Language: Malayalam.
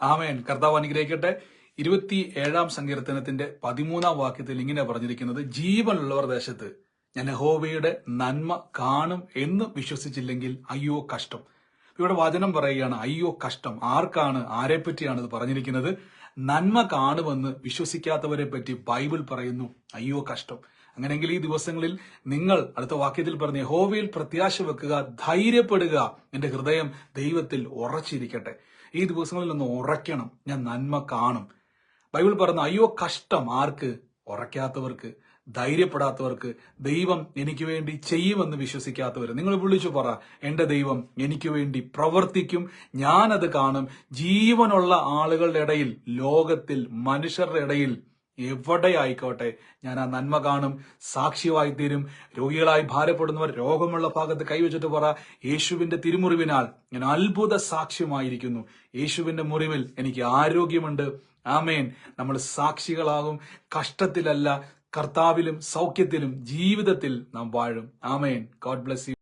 ആമേൻ. കർത്താവ് അനുഗ്രഹിക്കട്ടെ. ഇരുപത്തി ഏഴാം സങ്കീർത്തനത്തിന്റെ പതിമൂന്നാം വാക്യത്തിൽ ഇങ്ങനെ പറഞ്ഞിരിക്കുന്നത് ജീവനുള്ളവർ ദേശത്ത് ഞാൻ യഹോവയുടെ നന്മ കാണും എന്ന് വിശ്വസിച്ചില്ലെങ്കിൽ അയ്യോ കഷ്ടം. ഇവിടെ വചനം പറയുകയാണ് അയ്യോ കഷ്ടം. ആർക്കാണ് ആരെപ്പറ്റിയാണ് ഇത് പറഞ്ഞിരിക്കുന്നത്? നന്മ കാണുമെന്ന് വിശ്വസിക്കാത്തവരെ പറ്റി ബൈബിൾ പറയുന്നു. അയ്യോ കഷ്ടം. അങ്ങനെയെങ്കിൽ ഈ ദിവസങ്ങളിൽ നിങ്ങൾ അടുത്ത വാക്യത്തിൽ പറഞ്ഞ യഹോവയിൽ പ്രത്യാശ വെക്കുക ധൈര്യപ്പെടുക എന്റെ ഹൃദയം ദൈവത്തിൽ ഉറച്ചിരിക്കട്ടെ. ഈ ദിവസങ്ങളിൽ ഒന്ന് ഉറയ്ക്കണം. ഞാൻ നന്മ കാണും. ബൈബിൾ പറയുന്നു അയ്യോ കഷ്ടം. ആർക്ക്? ഉറയ്ക്കാത്തവർക്ക് ധൈര്യപ്പെടാത്തവർക്ക് ദൈവം എനിക്ക് വേണ്ടി ചെയ്യുമെന്ന് വിശ്വസിക്കാത്തവർ നിങ്ങൾ വിളിച്ചു പറ എന്റെ ദൈവം എനിക്ക് വേണ്ടി പ്രവർത്തിക്കും ഞാനത് കാണും. ജീവനുള്ള ആളുകളുടെ ഇടയിൽ ലോകത്തിൽ മനുഷ്യരുടെ ഇടയിൽ എവിടെ ആയിക്കോട്ടെ ഞാൻ ആ നന്മ കാണും സാക്ഷ്യമായി തീരും. രോഗികളായി ഭാരപ്പെടുന്നവർ രോഗമുള്ള ഭാഗത്ത് കൈവച്ചിട്ട് പറ യേശുവിന്റെ തിരുമുറിവിനാൽ ഞാൻ അത്ഭുത സാക്ഷ്യമായിരിക്കുന്നു. യേശുവിന്റെ മുറിവിൽ എനിക്ക് ആരോഗ്യമുണ്ട്. ആമേൻ. നമ്മൾ സാക്ഷികളാകും. കഷ്ടത്തിലല്ല കർത്താവിലും സൗഖ്യത്തിലും ജീവിതത്തിൽ നാം വാഴും. ആമേൻ. God bless you.